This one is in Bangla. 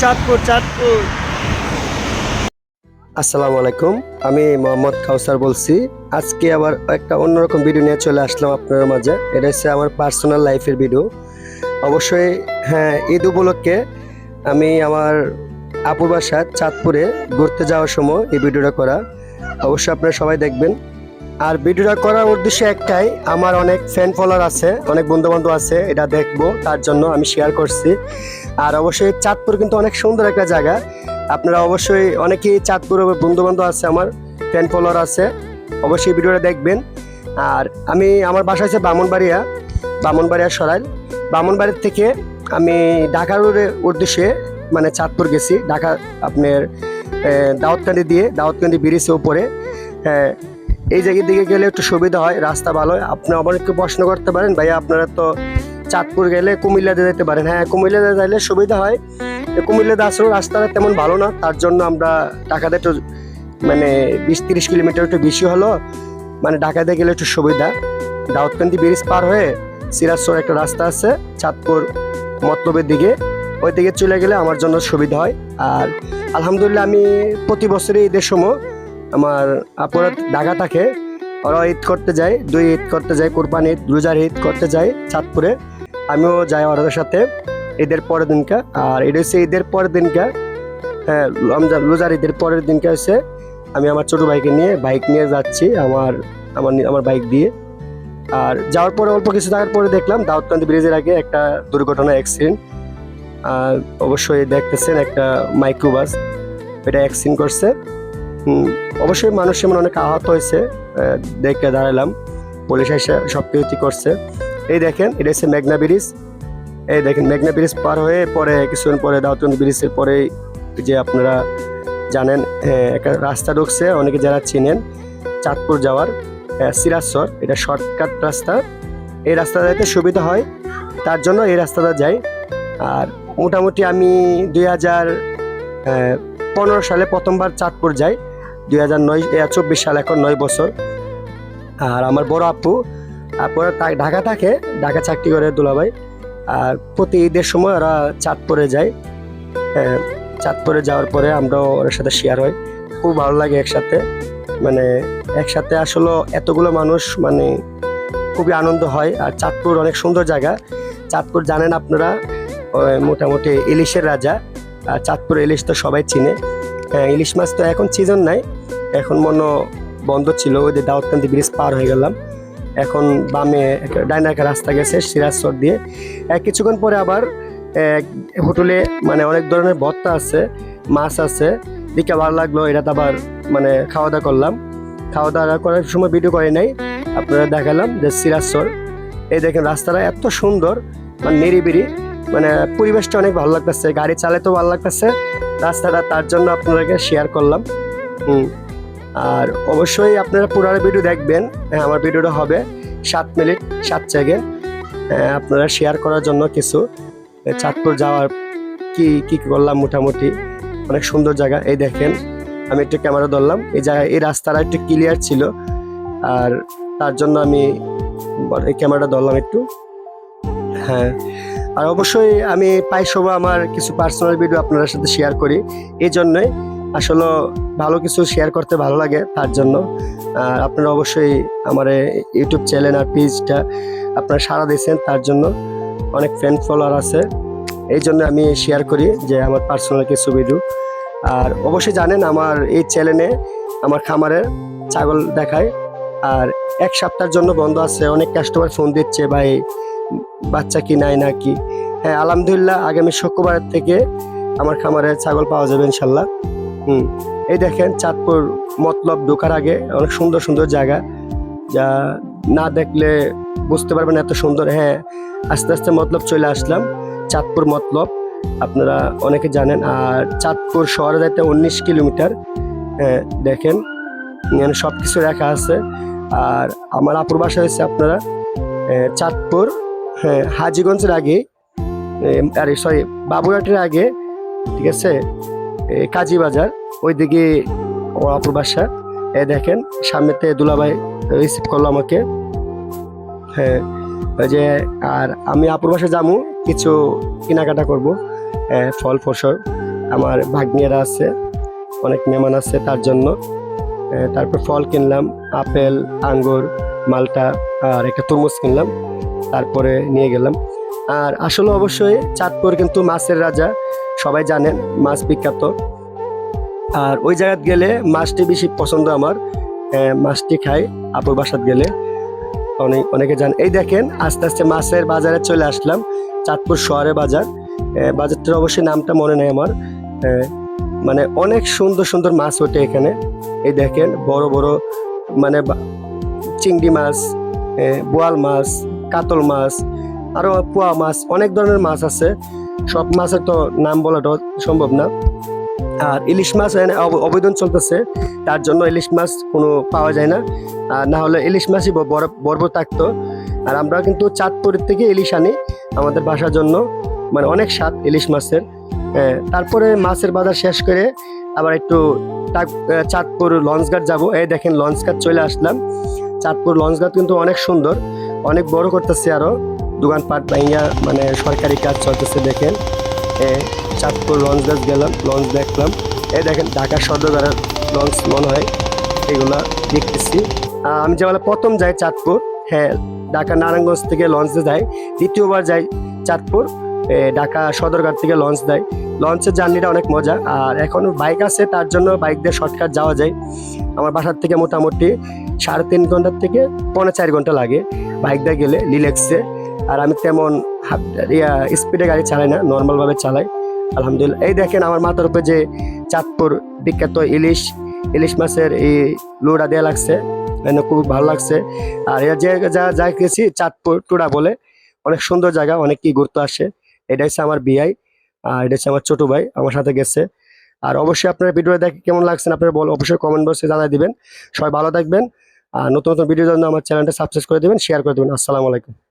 চাঁদপুর চাঁদপুর। আসসালামু আলাইকুম, আমি মোহাম্মদ কাউসার বলছি। আজকে আবার একটা অন্যরকম ভিডিও নিয়ে চলে আসলাম আপনার মাঝে। এটা হচ্ছে আমার পার্সোনাল লাইফের ভিডিও অবশ্যই হ্যাঁ ঈদ উপলক্ষে আমি আমার আপুর বাসা চাঁদপুরে ঘুরতে যাওয়ার সময় এই ভিডিওটা করা। অবশ্যই আপনারা সবাই দেখবেন। আর ভিডিওটা করার উদ্দেশ্য একটাই আমার অনেক ফ্যান ফলোয়ার আছে অনেক বন্ধু বান্ধব আছে এটা দেখব তার জন্য আমি শেয়ার করছি। আর অবশ্যই চাঁদপুর কিন্তু অনেক সুন্দর একটা জায়গা। আপনারা অবশ্যই অনেকেই চাঁদপুর বন্ধু বান্ধব আছে আমার ফ্যান ফলোয়ার আছে অবশ্যই ভিডিওটা দেখবেন। আর আমি আমার বাসা হচ্ছে বামনবাড়িয়া বামনবাড়িয়া সরাইল। বামনবাড়ির থেকে আমি ঢাকার উদ্দে- উদ্দেশ্যে মানে চাঁদপুর গেছি ঢাকা আপনার দাউদকান্দি দিয়ে দাওয়াতকান্দি ব্রিজের উপরে। হ্যাঁ, এই জায়গার দিকে গেলে একটু সুবিধা হয়, রাস্তা ভালো আপনি আবার একটু প্রশ্ন করতে পারেন। ভাইয়া, আপনারা তো চাঁদপুর গেলে কুমিল্লাতে যেতে পারেন। হ্যাঁ কুমিল্লাতে যাইলে সুবিধা হয়। কুমিল্লাতে আসলে রাস্তাটা তেমন ভালো না। তার জন্য আমরা ঢাকাতে একটু মানে বিশ তিরিশ কিলোমিটার একটু বেশি হলো। মানে ঢাকাতে গেলে একটু সুবিধা। দাউদকান্দি ব্রিজ পার হয়ে সিরাজসর একটা রাস্তা আছে, চাঁদপুর মতলবের দিকে। ওই দিকে চলে গেলে আমার জন্য সুবিধা হয়। আর আলহামদুলিল্লাহ আমি প্রতি বছরই ঈদের সময় আমার আপুরা ঢাকা থাকে ওরা ঈদ করতে যায়, দুই ঈদ করতে যায়, কোরবানি ঈদ, রোজার ঈদ করতে যায় চাঁদপুরে। আমিও যাই ওদের সাথে ঈদের পরের দিনকা, আর এটা হচ্ছে ঈদের পরের দিনকা হ্যাঁ রোজার ঈদের পরের দিনকে হচ্ছে আমি আমার ছোট ভাইকে নিয়ে বাইক নিয়ে যাচ্ছি, আমার আমার আমার বাইক দিয়ে। আর যাওয়ার পরে অল্প কিছু থাকার পরে দেখলাম দাউদকান্দি ব্রিজের আগে একটা দুর্ঘটনা অ্যাক্সিডেন্ট আর অবশ্যই দেখতেছেন একটা মাইক্রোবাস, এটা অ্যাক্সিডেন্ট করছে। অবশ্যই মানুষ এমন অনেক আহত হয়েছে দেখে দাঁড়ালাম। পুলিশ এসে সব কিছু করছে। এই দেখেন, এটা হচ্ছে মেঘনা ব্রিজ। এই দেখেন, মেঘনা ব্রিজ পার হয়ে পরে কিছুদিন পরে দাউদকান্দি ব্রিজের পরে যে আপনারা জানেন একটা রাস্তা ঢুকছে, অনেকে যারা চিনেন, চাঁদপুর যাওয়ার সিরাজসর। এটা শর্টকাট রাস্তা। এই রাস্তাটা যাতে সুবিধা হয়, তার জন্য এই রাস্তাটা যাই। আর মোটামুটি আমি দুই হাজার পনেরো সালে প্রথমবার চাঁদপুর যাই। দুই হাজার নয় চব্বিশ সাল এখন নয় বছর। আর আমার বড় আপু তা- ঢাকা থাকে ঢাকা চাকরি করে দুলাভাই। আর প্রতি ঈদের সময় ওরা চাঁদপুরে যায়। আহ, চাঁদপুরে যাওয়ার পরে আমরাও ওর সাথে শেয়ার হই খুব ভালো লাগে একসাথে। মানে একসাথে আসলে এতগুলো মানুষ মানে খুবই আনন্দ হয়। আর চাঁদপুর অনেক সুন্দর জায়গা। চাঁদপুর জানেন আপনারা মোটামুটি ইলিশের রাজা। আর চাঁদপুর ইলিশ তো সবাই চিনে। হ্যাঁ, ইলিশ মাছ তো এখন সিজন নাই। এখন মনে বন্ধ ছিল ওই যে দাউদকান্দি ব্রিজ পার হয়ে গেলাম। এখন বামে ডাইনে একটা রাস্তা গেছে সিরাজচর দিয়ে। কিছুক্ষণ পরে আবার হোটেলে মানে অনেক ধরনের ভর্তা আছে মাছ আছে। দেখে ভালো লাগল এটা আবার মানে খাওয়া দাওয়া করলাম। খাওয়া দাওয়া করার সময় ভিডিও করে নাই আপনারা দেখালাম যে সিরাজচর এই দেখেন রাস্তাটা এত সুন্দর মানে নিরিবিরি মানে পরিবেশটা অনেক ভালো লাগতেছে গাড়ি চালাতেও ভালো লাগতেছে। রাস্তাটা তার জন্য আপনাদেরকে শেয়ার করলাম। আর অবশ্যই আপনারা পুরানো ভিডিও দেখবেন। হ্যাঁ, আমার ভিডিওটা হবে সাত মিনিট সাত সেকেন্ড হ্যাঁ, আপনারা শেয়ার করার জন্য কিছু। চাঁদপুর যাওয়ার কি কি করলাম মোটামুটি? অনেক সুন্দর জায়গা। এই দেখেন আমি একটু ক্যামেরা ধরলাম। এই জায়গায় এই রাস্তাটা একটু ক্লিয়ার ছিল। আর তার জন্য আমি এই ক্যামেরাটা ধরলাম একটু। হ্যাঁ। আর অবশ্যই আমি পাই সব আমার কিছু পার্সোনাল ভিডিও আপনার সাথে শেয়ার করি। এই জন্যই আসলে ভালো কিছু শেয়ার করতে ভালো লাগে তার জন্য। আর আপনারা অবশ্যই আমার ইউটিউব চ্যানেল আর পেজটা আপনারা সারা দিয়েছেন তার জন্য অনেক ফ্যান ফলোয়ার আছে। এই জন্য আমি শেয়ার করি যে আমার পার্সোনাল কিছু ভিডিও আর অবশ্যই জানেন আমার এই চ্যানেলে আমার খামারের ছাগল দেখায়। আর এক সপ্তাহের জন্য বন্ধ আছে, অনেক কাস্টমার ফোন দিচ্ছে ভাই। বাচ্চা কি নাই না কি হ্যাঁ আলহামদুলিল্লাহ আগামী শুক্রবার থেকে আমার খামারে ছাগল পাওয়া যাবে ইনশাল্লাহ। হুম এই দেখেন চাঁদপুর মতলব ঢোকার আগে অনেক সুন্দর সুন্দর জায়গা। যা না দেখলে বুঝতে পারবেন এত সুন্দর। হ্যাঁ আস্তে আস্তে মতলব চলে আসলাম চাঁদপুর মতলব। আপনারা অনেকে জানেন আর চাঁদপুর শহরে যাইতে উনিশ কিলোমিটার। হ্যাঁ, দেখেন সব কিছু লেখা আছে। আর আমার আপুর বাসা হচ্ছে আপনারা চাঁদপুর হ্যাঁ হাজিগঞ্জের আগে আরে সরি বাবুরহাটের আগে ঠিক আছে? এ, কাজীবাজার ওইদিকে ও আপুর বাসা। এ দেখেন সামনেতে দুলাভাই রিসিভ করল আমাকে। হ্যাঁ যে আর আমি আপুর বাসা যাব কিছু কেনাকাটা করব। ফল ফসল আমার ভাগ্নিয়েরা আছে অনেক মেহমান আছে তার জন্য। তারপর ফল কিনলাম আপেল আঙ্গুর মালটা আর একটা তরমুজ কিনলাম। তারপরে নিয়ে গেলাম। আর আসলে অবশ্যই চাঁদপুর কিন্তু মাছের রাজা, সবাই জানেন মাছ বিখ্যাত। আর ওই জায়গাত গেলে মাছটি বেশি পছন্দ আমার। মাছটি খাই, আপুর বাসাত গেলে। অনেক, অনেকে জান। এই দেখেন, আস্তে আস্তে মাছের বাজারে চলে আসলাম, চাঁদপুর শহরে বাজার। বাজারটার অবশ্যই নামটা মনে নেই আমার। মানে অনেক সুন্দর সুন্দর মাছ ওঠে এখানে। এই দেখেন, বড় বড় মানে চিংড়ি মাছ বোয়াল মাছ কাতল মাছ আরও পোয়া মাছ অনেক ধরনের মাছ আছে। সব মাছের তো নাম বলাটা সম্ভব না। আর ইলিশ মাছ অবৈধন চলতেছে তার জন্য ইলিশ মাছ কোনো পাওয়া যায় না। আর না হলে ইলিশ মাছই বর্ব থাকতো। আর আমরা কিন্তু চাঁদপুর থেকে ইলিশ আনি আমাদের বাসার জন্য। মানে অনেক স্বাদ ইলিশ মাছের। হ্যাঁ, তারপরে মাছের বাজার শেষ করে আবার একটু চাঁদপুর লঞ্চঘাট যাব। এই দেখেন লঞ্চঘাট চলে আসলাম। চাঁদপুর লঞ্চঘাট কিন্তু অনেক সুন্দর। অনেক বড় করতেছে আরও। দোকানপাট ভাইয়া মানে সরকারি কাজ চলতেছে দেখেন। এ, চাঁদপুর লঞ্চঘাট গেলাম লঞ্চ দেখলাম। এ দেখেন ঢাকা সদরঘাটের লঞ্চ মনে হয় এগুলো দেখতেছি। আমি যেবেলা প্রথম যাই চাঁদপুর হ্যাঁ ঢাকা নারায়ণগঞ্জ থেকে লঞ্চে যাই। দ্বিতীয়বার যাই চাঁদপুর ঢাকা সদরঘাট থেকে লঞ্চ দেয় লঞ্চের জার্নিটা অনেক মজা আর এখন বাইক আছে তার জন্য বাইক দিয়ে শর্টকাট যাওয়া যায়। আমার বাসার থেকে মোটামুটি সাড়ে তিন ঘণ্টার থেকে পৌনে চার ঘণ্টা লাগে। বাইক দিয়ে গেলে রিল্যাক্সে আর আমি তেমন ইয়া স্পিডে গাড়ি চালাই না নর্মালভাবে চালাই। আলহামদুলিল্লাহ। এই দেখেন আমার মাথার উপরে যে চাঁদপুর বিখ্যাত ইলিশ ইলিশ মাছের এই লোড়া দেওয়া লাগছে। মানে খুব ভালো লাগছে। আর এরা যে যা যা গেছি চাঁদপুর টুডা বলে, অনেক সুন্দর জায়গা অনেক কি ঘুরতে আসে। এটা হচ্ছে আমার বিআই, আর এটা হচ্ছে আমার ছোট ভাই, আমার সাথে গেছে। আর অবশ্যই আপনার ভিডিও দেখে কেমন লাগছে, আপনারা বল, অবশ্যই কমেন্ট বক্সে জানাই দিবেন। সবাই ভালো থাকবেন। আর নতুন নতুন ভিডিও জন্য আমার চ্যানেলটা সাবস্ক্রাইব করে দেবেন শেয়ার করে দেবেন। আসসালামু আলাইকুম।